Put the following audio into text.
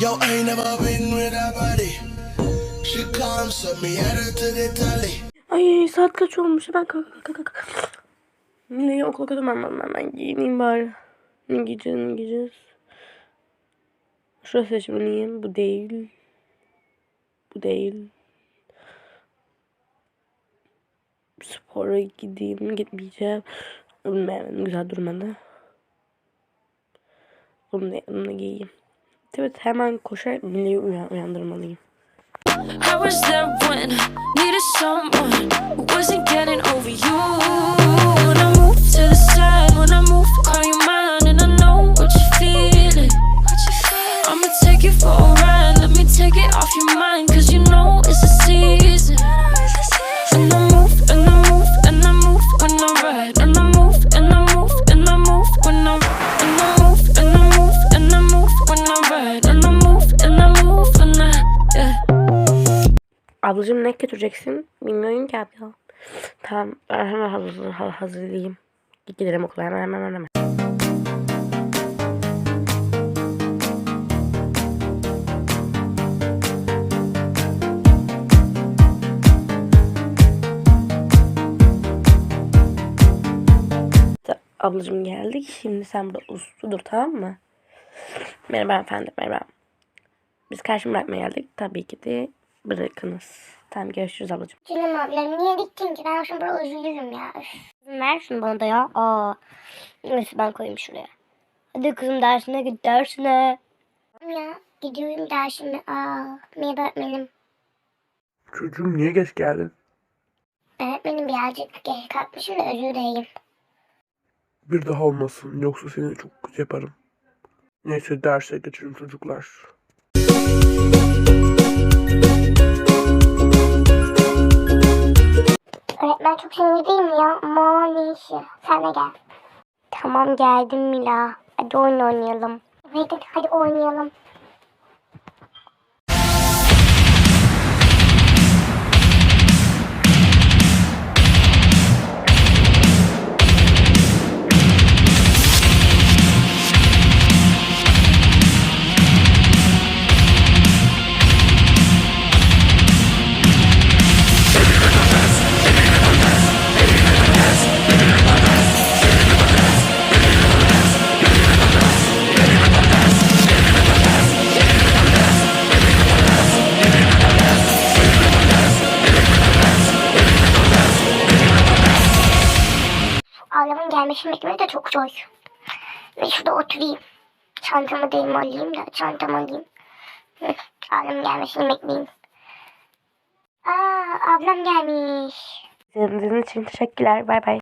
Yo, ain't never been with a body. She comes, so me her to the telly. Ay saat kaç olmuş? Ben kalk kalk kalk. Niye okula götürmem hemen giyineyim bari. Ne giyeceğiz ne giyeceğiz. Şurası seçmeliyim. Bu değil. Bu değil. Spora gideyim gitmeyeceğim. Bilmiyorum güzel durmadı. Bunu da, bunu da giyeyim. Evet hemen koşarak uyan, uyandırmalıyım. I was there when I needed someone who wasn't getting over you. When I move to the side, when I move, call you mine, and I know what you're feeling. I'ma take you for a ride, let me take it off your mind, Ablacığım ne götüreceksin? Bilmiyorum ki abla. Tamam hemen hazır, ha- hazırlayayım. Gidelim okula hemen hemen hemen. Ablacığım geldik. Şimdi sen burada uslu dur tamam mı? Merhaba efendim merhaba. Biz karşıma bırakmaya geldik. Tabii ki de bırakınız. Tamam görüşürüz ablacığım. Canım ablam niye gittin ki? Ben şimdi burada üzülürüm ya. Üf. Ver şunu bana da ya. Aa. Neyse ben koyayım şuraya. Hadi kızım dersine git dersine. Ya gidiyorum dersime. Aa. Merhaba öğretmenim. Çocuğum niye geç geldin? Öğretmenim birazcık geç kalkmışım da özür dileyim. Bir daha olmasın yoksa seni çok kötü yaparım. Neyse derse geçelim çocuklar. Sinirli değil mi ya? Aman ne işi. Sen de gel. Tamam geldim Mila. Hadi oyun oynayalım. Evet hadi oynayalım. Gelmesini beklemek de çok zor. Ve şurada oturayım. Çantamı da alayım da çantamı alayım. Hı, Ablamın gelmesini bekleyeyim. Aa ablam gelmiş. İzlediğiniz için teşekkürler. Bay bay.